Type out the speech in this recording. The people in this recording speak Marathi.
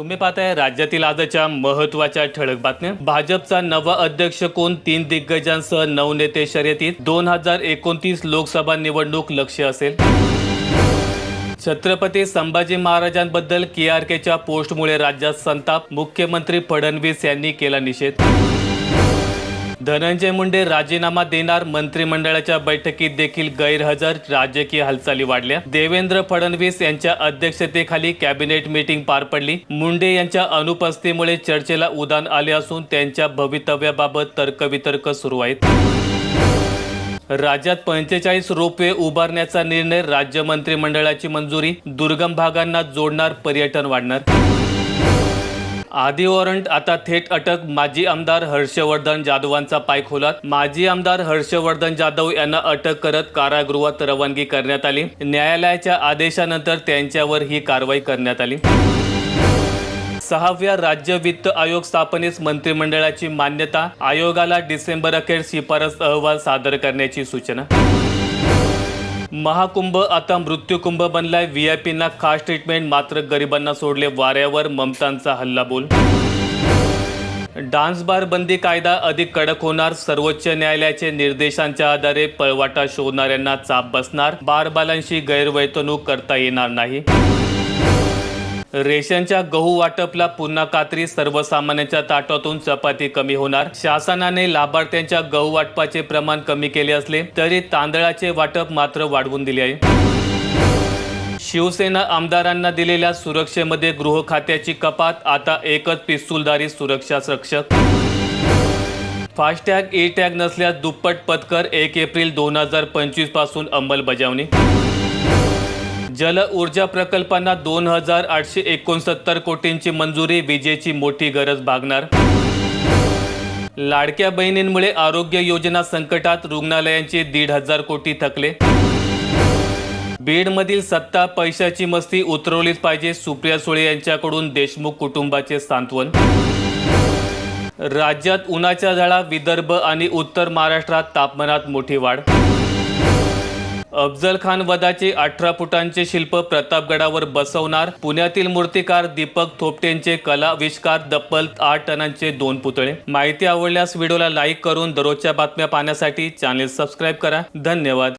तुम्ही पाहताय राज्यातील आजच्या महत्त्वाच्या ठळक बातम्या. भाजपचा नवा अध्यक्ष कोण? तीन दिग्गजांसह नऊ नेते शर्यतीत. दोन हजार एकोणतीस लोकसभा निवडणूक लक्ष असेल. छत्रपती संभाजी महाराजांबद्दल के आर केच्या पोस्टमुळे राज्यात संताप. मुख्यमंत्री फडणवीस यांनी केला निषेध. धनंजय मुंडे राजीनामा देणार मंत्रिमंडळाच्या बैठकीत देखील गैरहजर. राजकीय हालचाली वाढल्या. देवेंद्र फडणवीस यांच्या अध्यक्षतेखाली कॅबिनेट मीटिंग पार पडली. मुंडे यांच्या अनुपस्थितीमुळे चर्चेला उदान आले असून त्यांच्या भवितव्याबाबत तर्कवितर्क सुरू आहेत. राज्यात पंचेचाळीस रोपवे उभारण्याचा निर्णय राज्य मंत्रिमंडळाची मंजुरी. दुर्गम भागांना जोडणार पर्यटन वाढणार. आधी वॉरंट आता थेट अटक. माजी आमदार हर्षवर्धन जाधवांचा पायखोलात माजी आमदार हर्षवर्धन जाधव यांना अटक करत कारागृहात रवानगी करण्यात आली. न्यायालयाच्या आदेशानंतर त्यांच्यावर ही कारवाई करण्यात आली. सहाव्या राज्य वित्त आयोग स्थापनेस मंत्रिमंडळाची मान्यता आयोगाला डिसेंबर अखेर शिफारस अहवाल सादर करण्याची सूचना. महाकुंभ आता मृत्यूकुंभ बनलाय. व्ही आय पींना खास ट्रीटमेंट मात्र गरिबांना सोडले वाऱ्यावर ममतांचा हल्ला बोल डान्स बार बंदी कायदा अधिक कडक होणार. सर्वोच्च न्यायालयाचे निर्देशांच्या आधारे पळवाटा शोधणाऱ्यांना चाप बसणार. बारबालांशी गैरवर्तणूक करता येणार नाही. रेशनच्या गहू वाटपला पुन्हा कात्री सर्वसामान्यांच्या ताटातून चपाती कमी होणार. शासनाने लाभार्थ्यांच्या गहू वाटपाचे प्रमाण कमी केले असले तरी तांदळाचे वाटप मात्र वाढवून दिले आहे. शिवसेना आमदारांना दिलेल्या सुरक्षेमध्ये गृह खात्याची कपात आता एकच पिस्तूलदारी सुरक्षा रक्षक फास्टॅग ई टॅग नसल्यास दुप्पट पत्कर एक एप्रिल दोन हजार पंचवीसपासून अंमलबजावणी. जल ऊर्जा प्रकल्पांना दोन हजार आठशे एकोणसत्तर कोटींची मंजुरी विजेची मोठी गरज भागणार. लाडक्या बहिणींमुळे आरोग्य योजना संकटात रुग्णालयांचे दीड हजार कोटी थकले. बीडमधील सत्ता पैशाची मस्ती उतरवलीच पाहिजे सुप्रिया सुळे यांच्याकडून देशमुख कुटुंबाचे सांत्वन. राज्यात उन्हाच्या झाडा विदर्भ आणि उत्तर महाराष्ट्रात तापमानात मोठी वाढ. अफजल खान वधाचे अठरा फुटांचे शिल्प प्रतापगडावर बसवणार. पुण्यातील मूर्तिकार दीपक थोपटेंचे कलाविष्कार दप्पल आठ टनांचे दोन पुतळे. माहिती आवडल्यास व्हिडिओला लाईक करून दररोजच्या बातम्या पाहण्यासाठी चॅनेल सबस्क्राईब करा. धन्यवाद.